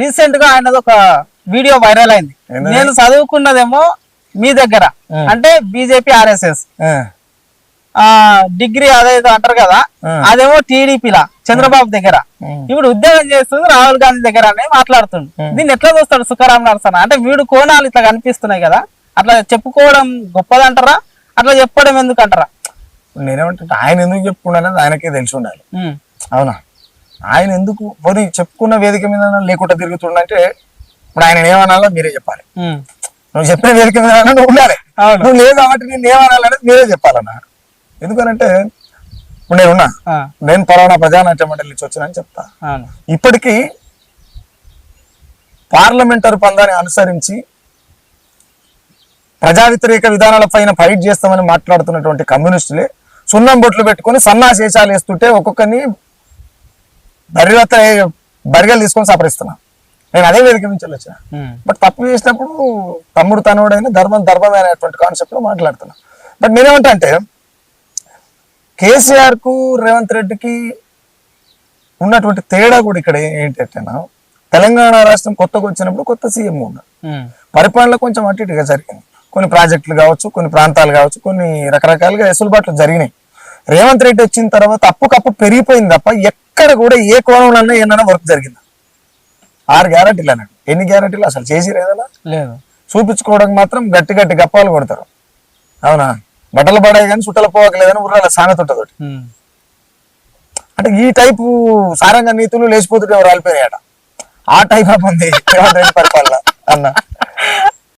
రీసెంట్గా ఆయనది ఒక వీడియో వైరల్ అయింది? నేను చదువుకున్నదేమో మీ దగ్గర. అంటే బీజేపీ ఆర్ఎస్ఎస్ డిగ్రీ అదేదో అంటారు కదా. అదేమో టీడీపీలా చంద్రబాబు దగ్గర. ఇప్పుడు ఉద్యోగం చేస్తుంది రాహుల్ గాంధీ దగ్గర అని మాట్లాడుతుండు. దీన్ని ఎట్లా చూస్తాడు సుఖరాం నరసన అంటే వీడు కోణాలు ఇట్లా కనిపిస్తున్నాయి కదా అట్లా చెప్పుకోవడం గొప్పదంటారా? అట్లా చెప్పడం ఎందుకు అంటారా నేనేమంటే ఆయన ఎందుకు చెప్పుకున్నానని ఆయనకే తెలిసి ఉండాలి. అవునా? ఆయన ఎందుకు పోనీ చెప్పుకున్న వేదిక మీద లేకుండా తిరుగుతుండంటే ఇప్పుడు ఆయన ఏమనాలో మీరే చెప్పాలి. నువ్వు చెప్పిన వేదిక మీద నువ్వు ఉండాలి. నువ్వు లేదు కాబట్టి నేను ఏమనాలనేది మీరే చెప్పాలన్నా. ఎందుకనంటే ఇప్పుడు నేను ఉన్నా. ఆ, నేను పలానా ప్రజానాట్య మండలి నుంచి వచ్చినా చెప్తా. ఇప్పటికీ పార్లమెంటరీ పందాన్ని అనుసరించి ప్రజా వ్యతిరేక విధానాల పైన ఫైట్ చేస్తామని మాట్లాడుతున్నటువంటి కమ్యూనిస్టులే సున్నం బొట్లు పెట్టుకొని సన్నాశేషాలు వేస్తుంటే ఒక్కొక్కరిని బరిగత బరిగలు తీసుకొని సపరిస్తున్నా. నేను అదే వేదిక నుంచి వచ్చిన. బట్ తప్పు చేసినప్పుడు తమ్ముడు తనుడైన ధర్మం ధర్మమే అనేటువంటి కాన్సెప్ట్లో మాట్లాడుతున్నా. బట్ నేనేమంటా అంటే కేసీఆర్కు రేవంత్ రెడ్డికి ఉన్నటువంటి తేడా కూడా ఇక్కడ ఏంటంటేనా తెలంగాణ రాష్ట్రం కొత్తగా వచ్చినప్పుడు కొత్త సీఎం ఉన్నాడు. ఉం. పరిపాలన కొంచెం అటు ఇటుగా జరిగింది. కొన్ని ప్రాజెక్టులు కావచ్చు కొన్ని ప్రాంతాలు కావచ్చు కొన్ని రకరకాలుగా వెసులుబాట్లు జరిగినాయి. రేవంత్ రెడ్డి వచ్చిన తర్వాత అప్పుకప్పు పెరిగిపోయింది తప్ప ఎక్కడ కూడా ఏ కోణంలో ఏమైనా వర్క్ జరిగింది? ఆరు గ్యారంటీలు అన్నాడు. ఎన్ని గ్యారంటీలు? అసలు చేసి ఏదైనా? లేదు. చూపించుకోవడానికి మాత్రం గట్టి గట్టి గప్పాలు కొడతారు. అవునా? బట్టలు పడాయి కానీ చుట్టలు పోవట్లేదని ఊర్ల సామెత ఉంటుంది. అంటే ఈ టైపు సారంగ నీతులు లేచిపోతుంటే రాలిపోయినాయట ఆ టైప్ ఉంది రేవంత్ రెడ్డి పరిపాలన అన్న.